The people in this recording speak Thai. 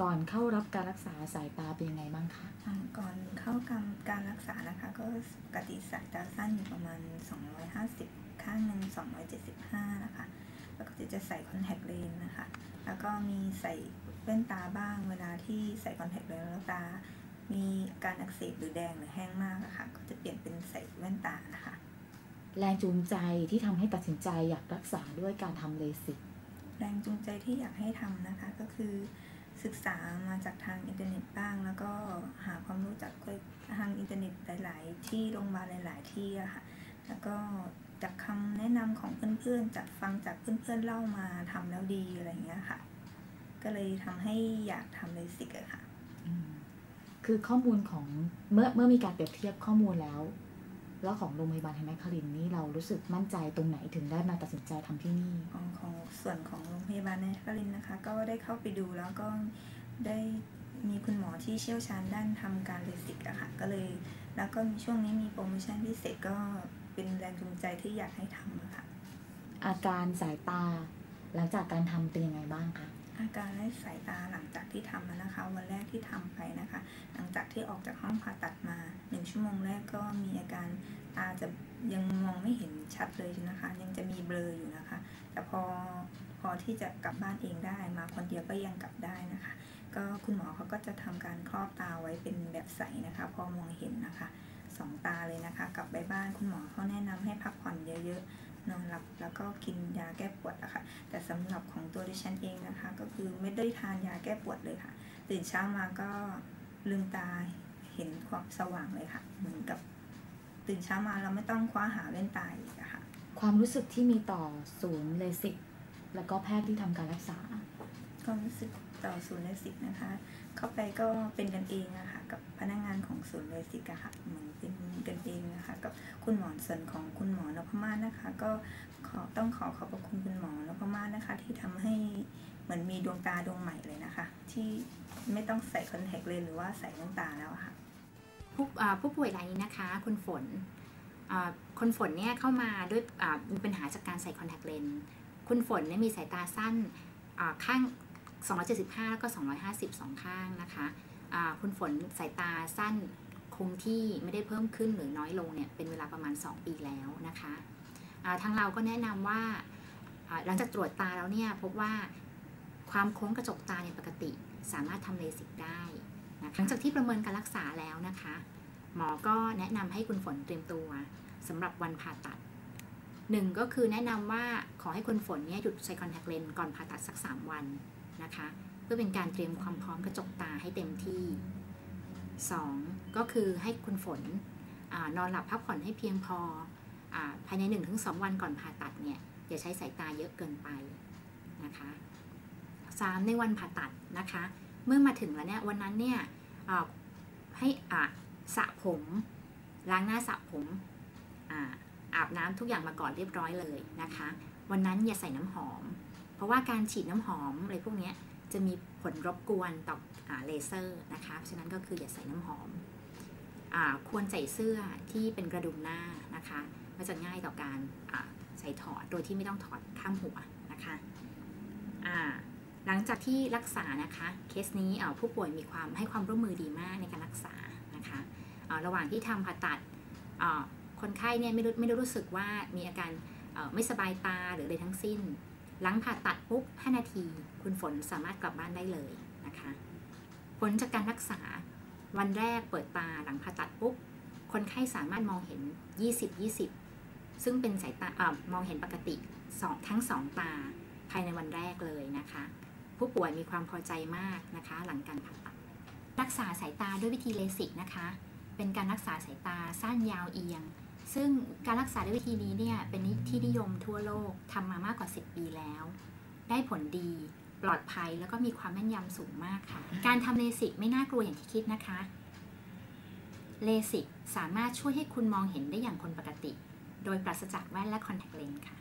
ก่อนเข้ารับการรักษาสายตาเป็นยังไงบ้างคะอ่าก่อนเข้าการการรักษานะคะก็ปกติสายตาสั้นอยู่ประมาณ 250 ข้างหนึ่ง275 นะคะปกติจะใส่คอนแทคเลนส์นะคะ แล้วก็มีใส่แว่นตาบ้างเวลาที่ใส่คอนแทคเลนส์แล้วตา มีการอักเสบหรือแดงหรือแห้งมากอะค่ะก็จะเปลี่ยนเป็นใส่แว่นตานะคะ แรงจูงใจที่ทำให้ตัดสินใจอยากรักษาด้วยการทำเลสิกแรงจูงใจที่อยากให้ทำนะคะก็คือ ศึกษามาจากทางอินเทอร์เน็ตบ้าง แล้วก็หาความรู้จากทางอินเทอร์เน็ตหลาย ๆ ที่โรงพยาบาลหลาย ๆ ที่อะค่ะ แล้วก็จากคำแนะนำของเพื่อน ๆ จากฟังจากเพื่อน ๆ เล่ามาทำแล้วดีอะไรอย่างเงี้ยค่ะ ก็เลยทำให้อยากทำเลสิกอะค่ะอืมคือข้อมูลของเมื่อเมื่อมีการเปรียบเทียบข้อมูลแล้ว แล้วของโรงพยาบาลไทยแมคคารินนี่เรารู้สึกมั่นใจตรงไหนถึงได้มาตัดสินใจทำที่นี่ของของ ส่วนของโรงพยาบาลในครินทร์นะคะ ก็ได้เข้าไปดูแล้วก็ได้มีคุณหมอที่เชี่ยวชาญด้านทำการเลสิกอะค่ะก็เลย แล้วก็มีช่วงนี้มีโปรโมชั่นพิเศษก็เป็นแรงจูงใจที่อยากให้ทำอะค่ะ อาการสายตา หลังจากการทำเป็นยังไงบ้างคะอาการและสายตาหลังจากที่ทำแล้วนะคะ วันแรกที่ทำไปนะคะ หลังจากที่ออกจากห้องผ่าตัดมาหนึ่งชั่วโมงแรกก็มีอาการตาจะยังมองไม่เห็นชัดเลยนะคะ ยังจะมีเบลออยู่นะคะ แต่พอพอที่จะกลับบ้านเองได้มาคนเดียวก็ยังกลับได้นะคะ ก็คุณหมอเขาก็จะทำการครอบตาไว้เป็นแบบใสนะคะ พอมองเห็นนะคะสองตาเลยนะคะ กลับไปบ้านคุณหมอเขาแนะนำให้พักผ่อนเยอะๆนอนหลับแล้วก็กินยาแก้ปวดอะค่ะ แต่สำหรับของตัวดิฉันเองนะคะ ก็คือไม่ได้ทานยาแก้ปวดเลยค่ะ ตื่นเช้ามาก็ลืมตาเห็นความสว่างเลยค่ะ เหมือนกับตื่นเช้ามาเราไม่ต้องคว้าหาเล่นตาอีกค่ะ ความรู้สึกที่มีต่อศูนย์เลสิกแล้วก็แพทย์ที่ทำการรักษา ความรู้สึกต่อศูนย์เลสิกนะคะ เข้าไปก็เป็นกันเองอะค่ะกับพนักงานของศูนย์เลสิกอะค่ะเหมือนเป็นกันเองนะคะกับคุณหมอส่วนของคุณหมอนพมาศนะคะ ก็ขอต้องขอขอบพระคุณคุณหมอนพมาศนะคะ ที่ทำให้เหมือนมีดวงตาดวงใหม่เลยนะคะ ที่ไม่ต้องใส่คอนแทคเลนส์หรือว่าใส่แว่นตาแล้วอะค่ะผู้อ่าผู้ป่วยรายนี้นะคะ คุณฝนอ่า คนฝนเนี่ยเข้ามาด้วยมีปัญหาจากการใส่คอนแทคเลนส์คุณฝนเนี่ยมีสายตาสั้นข้าง 275 แล้วก็ 250 สองข้างนะคะอ่าคุณฝนสายตาสั้นคงที่ไม่ได้เพิ่มขึ้นหรือน้อยลงเนี่ยเป็นเวลาประมาณ 2 ปีแล้วนะคะทางเราก็แนะนำว่าอ่าหลังจากตรวจตาแล้วเนี่ยพบว่าความโค้งกระจกตาในยปกติสามารถทำเลสิกได้นะคะหลังจากที่ประเมินการรักษาแล้วนะคะ หมอก็แนะนำให้คุณฝนเตรียมตัวสำหรับวันผ่าตัดหนึ่งก็คือแนะนำว่าขอให้คุณฝนเนี่ยหยุดใส่คอนแทคเลนส์ก่อนผ่าตัดสัก 3 วันนะคะ เพื่อเป็นการเตรียมความพร้อมกระจกตาให้เต็มที่ 2. ก็คือให้คุณฝนอนอนหลับพักผ่อนให้เพียงพออภายใน 1-2 วันก่อนผ่าตัดเนี่ยอย่าใช้สายตาเยอะเกินไปนะคะ 3. ในวันผ่าตัดนะคะ เมื่อมาถึงแล้วเนี่ยวันนั้นเนี่ยให้อ่า สระผม ล้างหน้าสระผมอาอาบน้ำทุกอย่างมาก่อนเรียบร้อยเลยนะคะ วันนั้นอย่าใส่น้ำหอม เพราะว่าการฉีดน้ำหอมอะไรพวกนี้จะมีผลรบกวนต่ออเลเซอร์นะคะเพราะฉะนั้นก็คืออย่าใส่น้ำหอมอควรใส่เสื้อที่เป็นกระดุมหน้านะคะก็จะง่ายต่อการใส่ถอดโดยที่ไม่ต้องถอดข้ามหัวนะคะหลังจากที่รักษานะคะ เคสนี้ผู้ป่วยมีความให้ความร่วมมือดีมากในการรักษา ระหว่างที่ทำผ่าตัดคนไข้เนี่ยไม่รู้ไม่ได้รู้สึกว่ามีอาการไม่สบายตาหรืออะไรทั้งสิ้น หลังผ่าตัดปุ๊บ 5 นาที คุณฝนสามารถกลับบ้านได้เลยนะคะ ผลจากการรักษาวันแรกเปิดตาหลังผ่าตัดปุ๊บ คนไข้สามารถมองเห็น 20-20 ซึ่งเป็นสายตาอมองเห็นปกติสองทั้งสองตาภายในวันแรกเลยนะคะ ผู้ป่วยมีความพอใจมากนะคะ หลังการผ่าตัด รักษาสายตาด้วยวิธีเลสิกนะคะ เป็นการรักษาสายตาสั้นยาวเอียง ซึ่งการรักษาด้วยวิธีนี้เนี่ยเป็นที่นิยมทั่วโลกทำมามากกว่า 10 ปีแล้ว ได้ผลดีปลอดภัยแล้วก็มีความแม่นยำสูงมากค่ะ การทำเลสิกไม่น่ากลัวอย่างที่คิดนะคะ เลสิกสามารถช่วยให้คุณมองเห็นได้อย่างคนปกติ โดยปราศจากแว่นและคอนแทคเลนส์ค่ะ